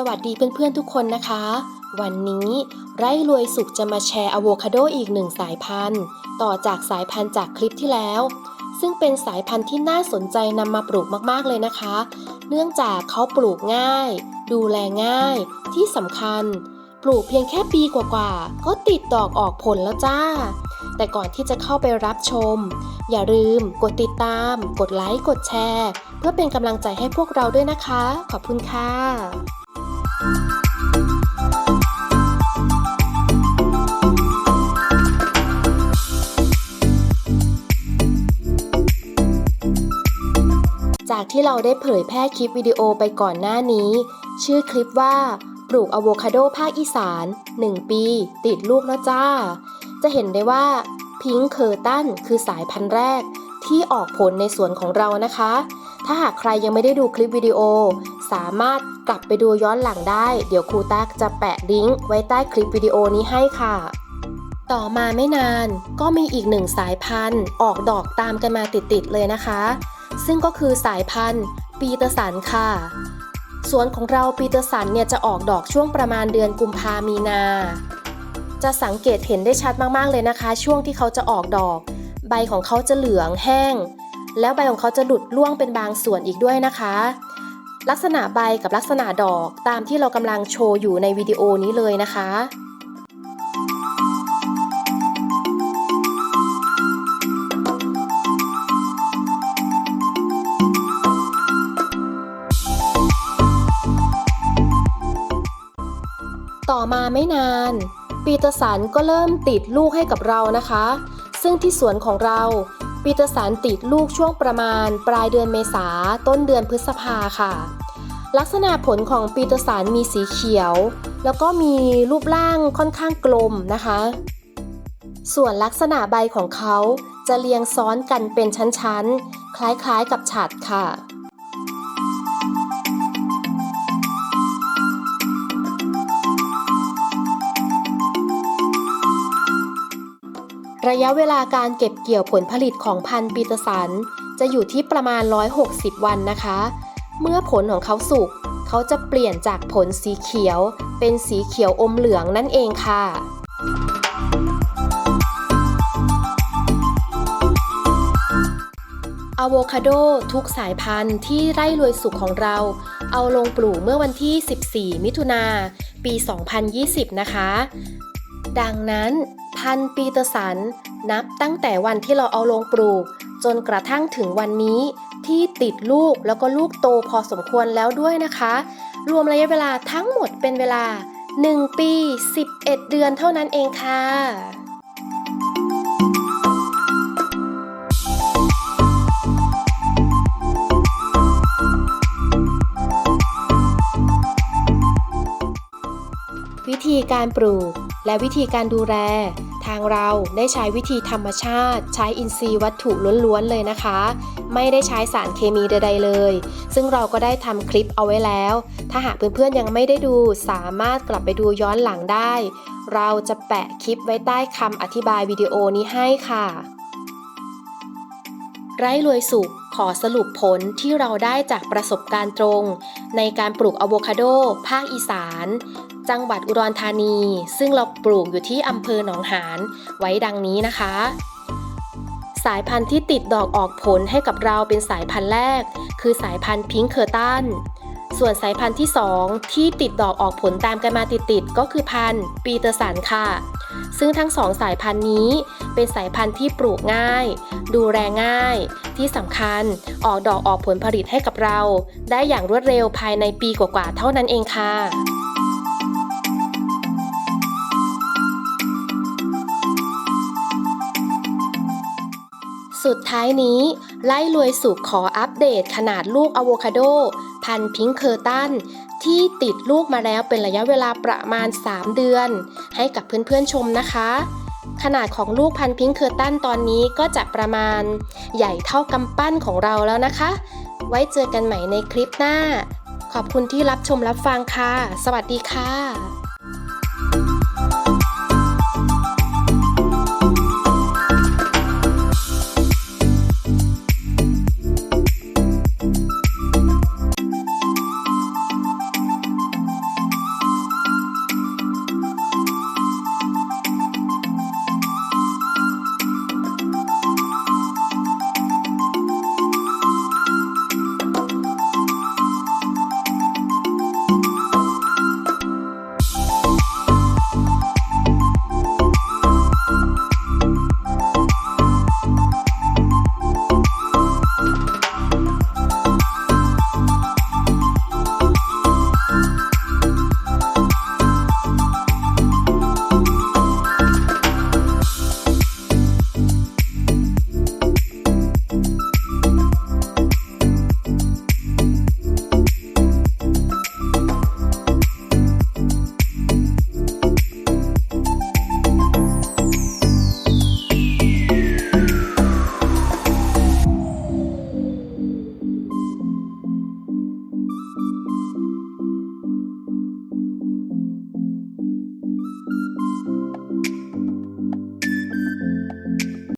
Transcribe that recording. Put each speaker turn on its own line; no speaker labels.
สวัสดีเพื่อนๆทุกคนนะคะ วันนี้ไร่รวยสุขจะมาแชร์อะโวคาโดอีกหนึ่งสายพันธุ์ ต่อจากสายพันธุ์จากคลิปที่แล้ว ซึ่งเป็นสายพันธุ์ที่น่าสนใจนำมาปลูกมากๆเลยนะคะ เนื่องจากเขาปลูกง่าย ดูแลง่าย ที่สำคัญ ปลูกเพียงแค่ปีกว่าๆก็ติดดอกออกผลแล้วจ้า แต่ก่อนที่จะเข้าไปรับชม อย่าลืมกดติดตาม กดไลค์กดแชร์ เพื่อเป็นกำลังใจให้พวกเราด้วยนะคะ ขอบคุณค่ะ ที่เราได้เผยแพร่คลิปวิดีโอไปก่อนหน้านี้ ชื่อคลิปว่า ปลูกอะโวคาโดภาคอีสาน 1 ปี ติดลูกแล้วจ้า จะเห็นได้ว่าพิงค์เคอร์ตันคือสายพันธุ์แรก ที่ออกผลในสวนของเรานะคะ ถ้าหากใครยังไม่ได้ดูคลิปวิดีโอ สามารถกลับไปดูย้อนหลังได้ เดี๋ยวครูตักจะแปะลิงก์ไว้ใต้คลิปวิดีโอนี้ให้ค่ะต่อมาไม่นานก็มีอีกหนึ่งสายพันธุ์ออกดอกตามกันมาติดๆเลยนะคะ ซึ่งก็คือสายพันธุ์ปีเตอร์สันค่ะสวนของเราปีเตอร์สันเนี่ยจะออกดอกช่วงประมาณเดือนกุมภามีนา จะสังเกตเห็นได้ชัดมากๆเลยนะคะ ช่วงที่เขาจะออกดอก ใบของเขาจะเหลืองแห้ง แล้วใบของเขาจะหลุดร่วงเป็นบางส่วนอีกด้วยนะคะ ลักษณะใบกับลักษณะดอกตามที่เรากำลังโชว์อยู่ในวิดีโอนี้เลยนะคะ ต่อมาไม่นาน ปีเตอร์สันก็เริ่มติดลูกให้กับเรานะคะ ซึ่งที่สวนของเราปีเตอร์สันติดลูกช่วงประมาณ ปลายเดือนเมษาต้นเดือนพฤษภาค่ะ ลักษณะผลของปีเตอร์สันมีสีเขียว แล้วก็มีรูปร่างค่อนข้างกลมนะคะ ส่วนลักษณะใบของเขาจะเรียงซ้อนกันเป็นชั้นๆ คล้ายๆกับฉัดค่ะ ระยะเวลาการเก็บเกี่ยวผลผลิตของพันธุ์ปีเตอร์สัน จะอยู่ที่ประมาณ 160 วันนะคะ เมื่อผลของเขาสุก เขาจะเปลี่ยนจากผลสีเขียว เป็นสีเขียวอมเหลืองนั่นเองค่ะอะโวคาโดทุกสายพันธุ์ที่ไร่รวยสุขของเรา เอาลงปลูกเมื่อวันที่ 14 มิถุนาปี 2020 นะคะ ดังนั้น พันปีเตอร์สัน นับตั้งแต่วันที่เราเอาลงปลูก จนกระทั่งถึงวันนี้ที่ติดลูกแล้วก็ลูกโตพอสมควรแล้วด้วยนะคะ รวมระยะเวลาทั้งหมดเป็นเวลา 1 ปี 11 เดือนเท่านั้นเองค่ะวิธีการปลูกและวิธีการดูแล ทางเราได้ใช้วิธีธรรมชาติ ใช้อินทรีย์วัตถุล้วนๆเลยนะคะ ไม่ได้ใช้สารเคมีใดๆเลย ซึ่งเราก็ได้ทำคลิปเอาไว้แล้ว ถ้าหากเพื่อนๆยังไม่ได้ดูสามารถกลับไปดูย้อนหลังได้ เราจะแปะคลิปไว้ใต้คำอธิบายวิดีโอนี้ให้ค่ะ ไร่รวยสุขขอสรุปผลที่เราได้จากประสบการณ์ตรง ในการปลูกอะโวคาโด ภาคอีสาน จังหวัดอุดรธานี ซึ่งเราปลูกอยู่ที่อำเภอหนองหานไว้ดังนี้นะคะ สายพันธุ์ที่ติดดอกออกผลให้กับเราเป็นสายพันธุ์แรก คือสายพันธุ์พิงค์เคอร์ตันส่วนสายพันธุ์ที่ 2 ที่ติดดอกออกผลตามกันมาติดๆก็คือพันธุ์ปีเตอร์สันค่ะ ซึ่งทั้งสองสายพันธุ์นี้เป็นสายพันธุ์ที่ปลูกง่าย ดูแลง่าย ที่สำคัญออกดอกออกผลผลิตให้กับเรา ได้อย่างรวดเร็วภายในปีกว่าๆเท่านั้นเองค่ะ สุดท้ายนี้ไล่รวยสุขขออัปเดตขนาดลูกอะโวคาโด พันพิงค์เคอร์ตัน ที่ติดลูกมาแล้วเป็นระยะเวลาประมาณ 3 เดือน ให้กับเพื่อนๆชมนะคะ ขนาดของลูกพันพิงค์เคอร์ตันตอนนี้ก็จะประมาณใหญ่เท่ากำปั้นของเราแล้วนะคะ ไว้เจอกันใหม่ในคลิปหน้า ขอบคุณที่รับชมรับฟังค่ะ สวัสดีค่ะ